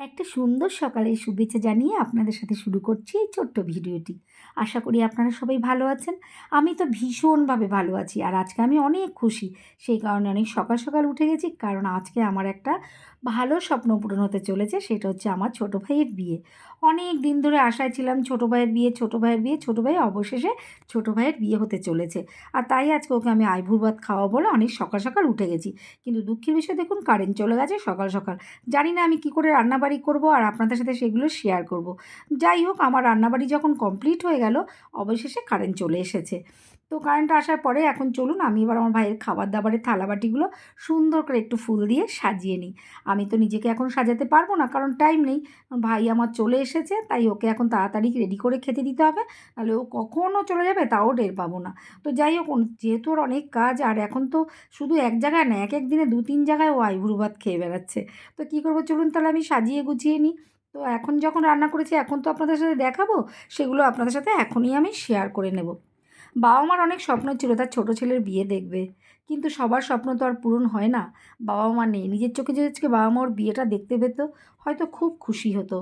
একটা সুন্দর সকালের শুভেচ্ছা জানিয়ে আপনাদের সাথে শুরু করছি এই ছোট্ট ভিডিওটি। আশা করি আপনারা সবাই ভালো আছেন। আমি তো ভীষণভাবে ভালো আছি আর আজকে আমি অনেক খুশি। সেই কারণে অনেক সকাল সকাল উঠে গেছি কারণ আজকে আমার একটা ভালো স্বপ্ন পূরণ হতে চলেছে সেটা হচ্ছে আমার ছোটো ভাইয়ের বিয়ে। অনেক দিন ধরে আশায় ছিলাম ছোটো ভাইয়ের বিয়ে, ছোটো ভাইয়ের বিয়ে, ছোটো ভাই অবশেষে ছোটো ভাইয়ের বিয়ে হতে চলেছে। আর তাই আজকে ওকে আমি আইভুর ভাত খাওয়া বলে অনেক সকাল সকাল উঠে গেছি। কিন্তু দুঃখের বিষয় দেখুন কারেন্ট চলে গেছে সকাল সকাল। জানি না আমি কী করে রান্নাবাড়ি করব আর আপনাদের সাথে সেগুলো শেয়ার করব। যাই হোক, আমার রান্নাবাড়ি যখন কমপ্লিট হয়ে গেল, অবশেষে কারেন্ট চলে এসেছে। তো কারেন্ট আসার পরে এখন চলুন আমি এবার আমার ভাইয়ের খাবার দাবারের থালাবাটিগুলো সুন্দর করে একটু ফুল দিয়ে সাজিয়ে নিই। আমি তো নিজেকে এখন সাজাতে পারব না কারণ টাইম নেই। ভাই আমার চলে এসেছে, তাই ওকে এখন তাড়াতাড়ি রেডি করে খেতে দিতে হবে। নাহলে ও কখনও চলে যাবে তাও টের পাবো না। তো যাই হোক যেহেতু ওর অনেক কাজ, আর এখন তো শুধু এক জায়গায় না, এক এক দিনে দু তিন জায়গায় ও আইভুরু ভাত খেয়ে বেড়াচ্ছে। তো কী করব চলুন তাহলে আমি সাজিয়ে গুছিয়ে নিই। তো এখন যখন রান্না করেছি, এখন তো আপনাদের সাথে দেখাবো, সেগুলো আপনাদের সাথে এখনই আমি শেয়ার করে নেব। বাবা মার অনেক স্বপ্ন ছিল, তার ছোটো ছেলের বিয়ে দেখবে। কিন্তু সবার স্বপ্ন তো আর পূরণ হয় না। বাবা মা নেই। নিজের চোখে যদি আজকে বাবা মা ওর বিয়েটা দেখতে পেত, হয়তো খুব খুশি হতো।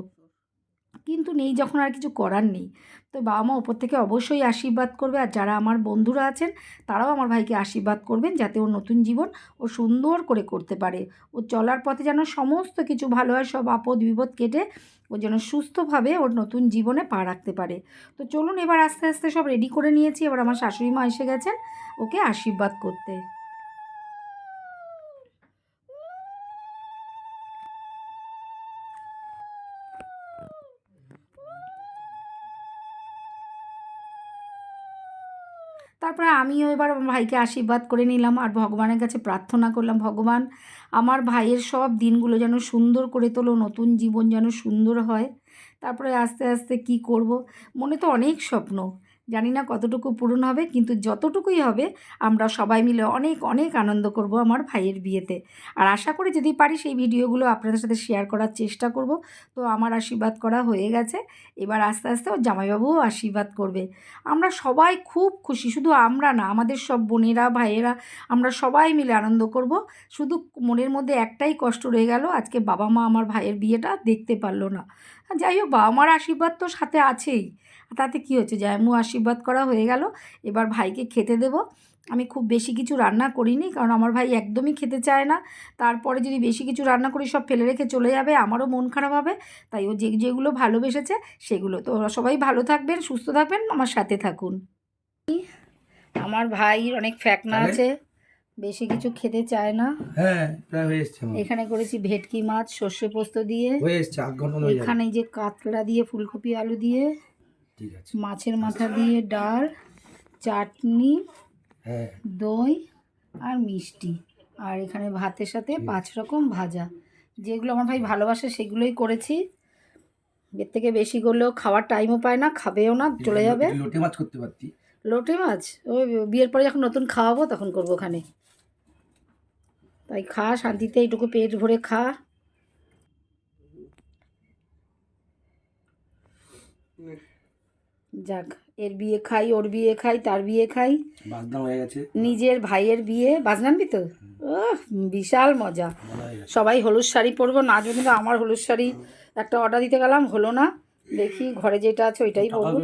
কিন্তু নেই, যখন আর কিছু করার নেই। তো বাবা মা ওপর থেকে অবশ্যই আশীর্বাদ করবে আর যারা আমার বন্ধুরা আছেন, তারাও আমার ভাইকে আশীর্বাদ করবেন যাতে ওর নতুন জীবন ও সুন্দর করে করতে পারে। ও চলার পথে যেন সমস্ত কিছু ভালো হয়, সব আপদ বিপদ কেটে ও যেন সুস্থভাবে ওর নতুন জীবনে পা রাখতে পারে। তো চলুন এবার আস্তে আস্তে সব রেডি করে নিয়েছি। এবার আমার শাশুড়ি মা এসে গেছেন, ওকে আশীর্বাদ করতে। তারপরে আমিও এবার ভাইকে আশীর্বাদ করে নিলাম আর ভগবানের কাছে প্রার্থনা করলাম, ভগবান, আমার ভাইয়ের সব দিনগুলো যেন সুন্দর করে তোলো, নতুন জীবন যেন সুন্দর হয়। তারপরে আস্তে আস্তে কি করব? মনে তো অনেক স্বপ্ন। জানি না কতটুকু পূরণ হবে, কিন্তু যতটুকুই হবে, আমরা সবাই মিলে অনেক অনেক আনন্দ করব আমার ভাইয়ের বিয়েতে। আর আশা করি যদি পারি সেই ভিডিওগুলো আপনাদের সাথে শেয়ার করার চেষ্টা করব। তো আমার আশীর্বাদ করা হয়ে গেছে। এবার আস্তে আস্তে ওর জামাইবাবুও আশীর্বাদ করবে। আমরা সবাই খুব খুশি, শুধু আমরা না, আমাদের সব বোনেরা, ভাইয়েরা, আমরা সবাই মিলে আনন্দ করব। শুধু মনের মধ্যে একটাই কষ্ট রয়ে গেল, আজকে বাবা মা আমার ভাইয়ের বিয়েটা দেখতে পারল না। যাই হোক বাবা মার আশীর্বাদ তো সাথে আছেই। তাতে কী হচ্ছে জায়মু আশীর্বাদ করা হয়ে গেল। এবার ভাইকে খেতে দেব। আমি খুব বেশি কিছু রান্না করিনি কারণ আমার ভাই একদমই খেতে চায় না। তারপরে যদি বেশি কিছু রান্না করি সব ফেলে রেখে চলে যাবে আমারও মন খারাপ হবে। তাই ও যে যেগুলো ভালোবেসেছে সেগুলো। তো ওরা সবাই ভালো থাকবেন সুস্থ থাকবেন আমার সাথে থাকুন। আমার ভাইয়ের অনেক ফ্যাকনা আছে। বেশি কিছু খেতে চায় না। হ্যাঁ প্রায় হয়ে এসছে এখানে করেছি ভেটকি মাছ সর্ষে পোস্ত দিয়ে। হয়ে এসছে আধ ঘণ্টা হয়ে এখানে এই যে কাতলা দিয়ে ফুলকপি আলু দিয়ে। ঠিক আছে। মাছের মাথা দিয়ে ডাল চাটনি হ্যাঁ। দই আর মিষ্টি। আর এখানে ভাতের সাথে পাঁচ রকম ভাজা। যেগুলো আমার ভাই ভালোবাসে সেগুলোই করেছি। এর থেকে বেশি করলেও খাওয়ার টাইমও পায় না খাবেও না চলে যাবে। লোটে মাছ করতে পারতি। লোটে মাছ? ওই বিয়ের পরে যখন নতুন খাওয়াবো তখন করব ওখানে। তাই খা শান্তিতে এইটুকু পেট ভরে খা। যাক এর বিয়ে খাই ওর বিয়ে খাই তার বিয়ে খাই। হয়ে গেছে। নিজের ভাইয়ের বিয়ে। বাজনানবি তো? বিশাল মজা। সবাই হলুদ শাড়ি পরবো না কিন্তু আমার হলুদ শাড়ি একটা অর্ডার দিতে গেলাম হলো না। দেখি ঘরে যেটা আছে ওইটাই পরবো।